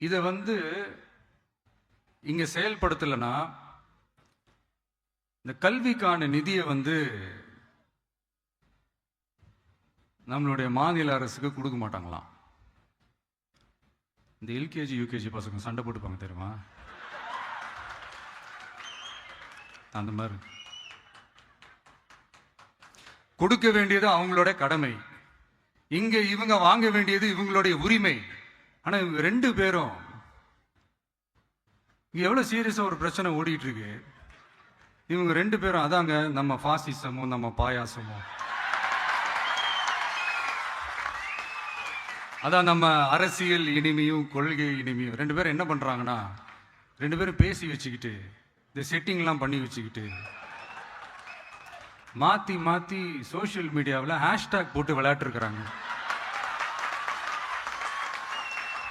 இதை வந்து இங்க செயல்படுத்தலைன்னா இந்த கல்விக்கான நிதியை வந்து நம்மளுடைய மாநில அரசுக்கு கொடுக்க மாட்டாங்களாம். இந்த எல்கேஜி யூகேஜி பசங்க சண்டை போட்டுப்பாங்க தெரியுமா? அந்த மாதிரி. கொடுக்க வேண்டியது அவங்களோட கடமை. இங்க இவங்க வாங்க வேண்டியது இவங்களுடைய உரிமை. ஆனா இவங்க ரெண்டு பேரும் இங்க எவ்வளவு சீரியஸா ஒரு பிரச்சனை ஓடிட்டு இருக்கு இவங்க ரெண்டு பேரும் அதாங்க நம்ம பாசிசமும் நம்ம பாயாசமும் அதான் நம்ம அரசியல் இனிமையும் கொள்கை இனிமையும். ரெண்டு பேரும் என்ன பண்றாங்கன்னா ரெண்டு பேரும் பேசி வச்சுக்கிட்டு இந்த செட்டிங்லாம் பண்ணி வச்சுக்கிட்டு மாத்தி மாத்தி சோஷியல் மீடியாவில் ஹேஷ்டேக் போட்டு விளையாட்டுருக்குறாங்க.